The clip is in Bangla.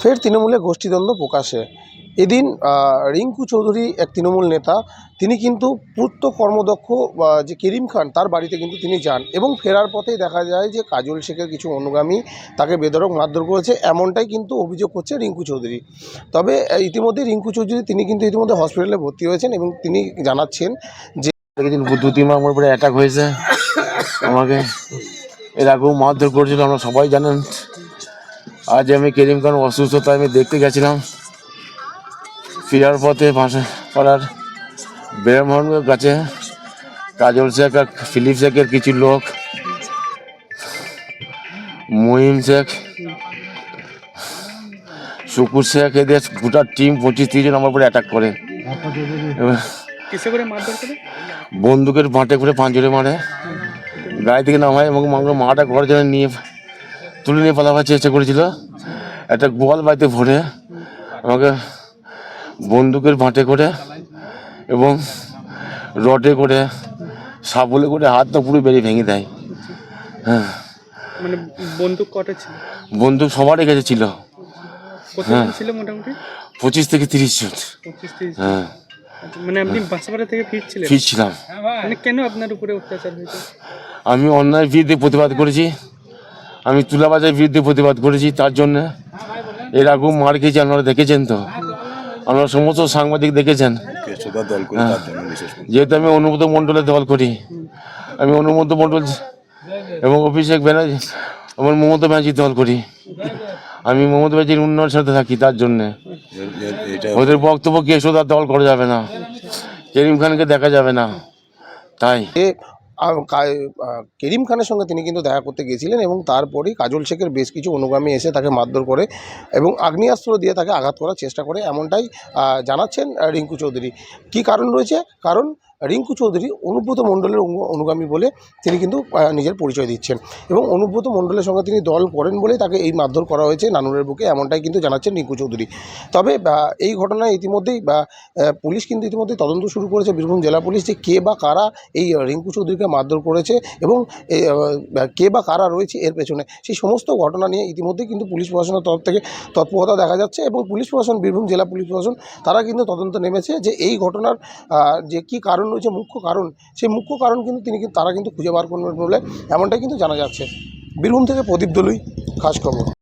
ফের তৃণমূলে গোষ্ঠীদ্বন্দ্ব প্রকাশে। এদিন রিঙ্কু চৌধুরী এক তৃণমূল নেতা, তিনি কিন্তু পূর্ত কর্মদক্ষ যে করিম খান, তার বাড়িতে কিন্তু তিনি যান এবং ফেরার পথেই দেখা যায় যে কাজল শেখের কিছু অনুগামী তাকে বেদরক মারধর করেছে, এমনটাই কিন্তু অভিযোগ করছে রিঙ্কু চৌধুরী। তবে ইতিমধ্যে রিঙ্কু চৌধুরী, তিনি কিন্তু ইতিমধ্যে হসপিটালে ভর্তি হয়েছেন এবং তিনি জানাচ্ছেন যে আমার উপরে অ্যাটাক হয়েছে। আমাকে এর আগেও মারধর করেছিল, আমরা সবাই জানেন। আজ আমি কেরিম খান অসুস্থতা আমি দেখতে গেছিলাম। ফেরার পথে ভাষা পাড়ার ব্রাহ্মণের কাছে কাজল শেখ আর ফিলিপ শেখের কিছু লোক মহিম শেখ শুকুর শেখ এদের গোটা টিম পঁচিশ তিরিশ জন আমার উপরে অ্যাটাক করে। বন্দুকের বাঁটে করে পাঁচজনে মারে। গাড়ি থেকে নামায় এবং মাটা ঘরের জন্য নিয়ে তুলে নিয়ে পালাবার চেষ্টা করেছিল। একটা গোয়াল বাড়িতে ভরে আমাকে বন্দুকের ভাঁটে করে এবং রডে করে সাবলে করে হাতটা পুরো বেরিয়ে ভেঙে দেয়। হ্যাঁ। মানে বন্দুক কটা ছিল? বন্দুক সবারই কাছে ছিল। ছিল মোটামুটি? পঁচিশ থেকে তিরিশ জন। হ্যাঁ। মানে আপনি বাসাবাড়া থেকে ফিরছিলেন? ফিরছিলাম। মানে কেন আপনার উপরে অত্যাচার হয়েছে? আমি অন্যায়ের বিরুদ্ধে প্রতিবাদ করেছি। আমি তুলাবাজার বিরুদ্ধে প্রতিবাদ করেছি তার জন্য এর আগেও মার খেয়েছি আপনারা দেখেছেন তো। আপনারা সমস্ত সাংবাদিক দেখেছেন। তার যেহেতু আমি অনুমোদ মণ্ডলের দল করি আমি অনুমোদ মণ্ডল এবং অভিষেক ব্যানার্জি আমার মমতা ব্যানার্জির দল করি। আমি মমতা ব্যানার্জির উন্নয়নের সাথে থাকি তার জন্যে। ওদের বক্তব্য কেশোদার দল করা যাবে না। করিম খানকে দেখা যাবে না। তাই। করিম খানের সঙ্গে তিনি কিন্তু দেখা করতে গিয়েছিলেন এবং তারপরেই কাজল শেখের বেশ কিছু অনুগামী এসে তাকে মারধর করে এবং আগ্নেয়াস্ত্র দিয়ে তাকে আঘাত করার চেষ্টা করে এমনটাই জানাচ্ছেন রিঙ্কু চৌধুরী। কি কারণ রয়েছে? কারণ রিঙ্কু চৌধুরী অনুব্রত মণ্ডলের অনু- অনুগামী বলে তিনি কিন্তু নিজের পরিচয় দিচ্ছেন। এবং অনুব্রত মণ্ডলের সঙ্গে তিনি দল করেন বলে তাকে এই মারধর করা হয়েছে নানুরের বুকে, এমনটাই কিন্তু জানাচ্ছেন রিঙ্কু চৌধুরী। তবে এই ঘটনায় ইতিমধ্যেই বা পুলিশ কিন্তু ইতিমধ্যেই তদন্ত শুরু করেছে। বীরভূম জেলা পুলিশ যে কে বা কারা এই রিঙ্কু চৌধুরীকে মারধর করেছে এবং কে বা কারা রয়েছে এর পেছনে, সেই সমস্ত ঘটনা নিয়ে ইতিমধ্যেই কিন্তু পুলিশ প্রশাসনের তরফ থেকে তৎপরতা দেখা যাচ্ছে এবং পুলিশ প্রশাসন, বীরভূম জেলা পুলিশ প্রশাসন, তারা কিন্তু তদন্ত নেমেছে যে এই ঘটনার যে কী কারণ রয়েছে মুখ্য কারণ, সেই মুখ্য কারণ কিন্তু তিনি কিন্তু, তারা কিন্তু খুঁজে বার করবেন বলে এমনটাই কিন্তু জানা যাচ্ছে। বীরভূম থেকে প্রদীপ দলুই খাস খবর